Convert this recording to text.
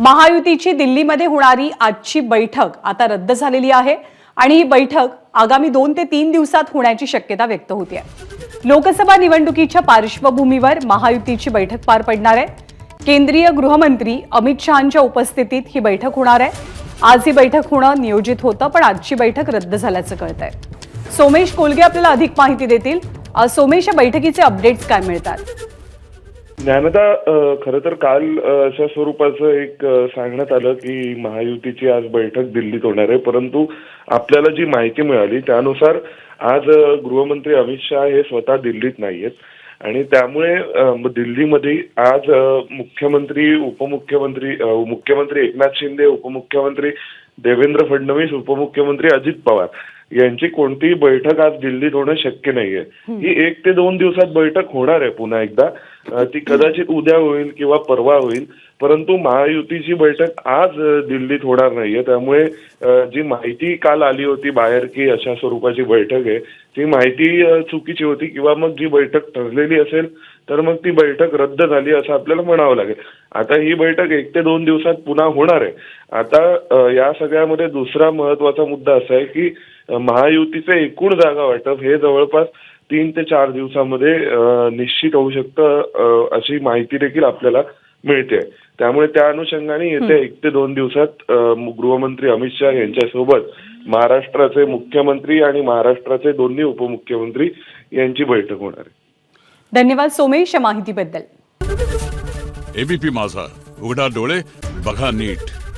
महायुतीची दिल्लीमध्ये होणारी आजची बैठक आता रद्द झालेली आहे आणि ही बैठक आगामी दोन ते तीन दिवसात होण्याची शक्यता व्यक्त होते लोकसभा निवडणुकीच्या पार्श्वभूमीवर महायुतीची बैठक पार पडणार आहे. केंद्रीय गृहमंत्री अमित शहांच्या उपस्थितीत ही बैठक होणार आहे. आज ही बैठक होणं नियोजित होतं पण आजची बैठक रद्द झाल्याचं कळत आहे सोमेश कोलगे आपल्याला अधिक माहिती देतील. सोमेश या बैठकीचे अपडेट्स काय मिळतात? ज्ञानदा खर खरं तर काल अशा स्वरूपाचं एक सांगण्यात आलं की महायुतीची आज बैठक दिल्लीत होणार आहे. परंतु आपल्याला जी माहिती मिळाली त्यानुसार आज गृहमंत्री अमित शहा हे स्वतः दिल्लीत नाहीयेत. आणि त्यामुळे दिल्लीमध्ये आज मुख्यमंत्री उपमुख्यमंत्री मुख्यमंत्री एकनाथ शिंदे उपमुख्यमंत्री देवेंद्र फडणवीस उपमुख्यमंत्री अजित पवार यांची कोणतीही बैठक आज दिल्लीत होणं शक्य नाहीये. ही एक ते दोन दिवसात बैठक होणार आहे पुन्हा एकदा. ती कदाचित उद्या होईल किंवा परवा होईल. परंतु महायुतीची बैठक आज दिल्लीत होणार नाहीये. त्यामुळे जी माहिती काल आली होती बाहेर की अशा स्वरूपाची बैठक आहे ती माहिती चुकीची होती किंवा मग जी बैठक ठरलेली असेल तर मग ती बैठक रद्द झाली असं आपल्याला म्हणावं लागेल. आता ही बैठक एक ते दोन दिवसात पुन्हा होणार आहे. आता या सगळ्यामध्ये दुसरा महत्त्वाचा मुद्दा असा आहे की महायुतीचे एकूण जागा वाटप हे जवळपास तीन ते चार दिवसामध्ये निश्चित होऊ शकतं अशी माहिती देखील आपल्याला मिळते. त्यामुळे त्या अनुषंगाने येत्या एक ते दोन दिवसात गृहमंत्री अमित शहा यांच्यासोबत महाराष्ट्राचे मुख्यमंत्री आणि महाराष्ट्राचे दोन्ही उपमुख्यमंत्री यांची बैठक होणार आहे. धन्यवाद सोमेश या माहितीबद्दल. एबीपी माझा. उघडा डोळे बघा नीट.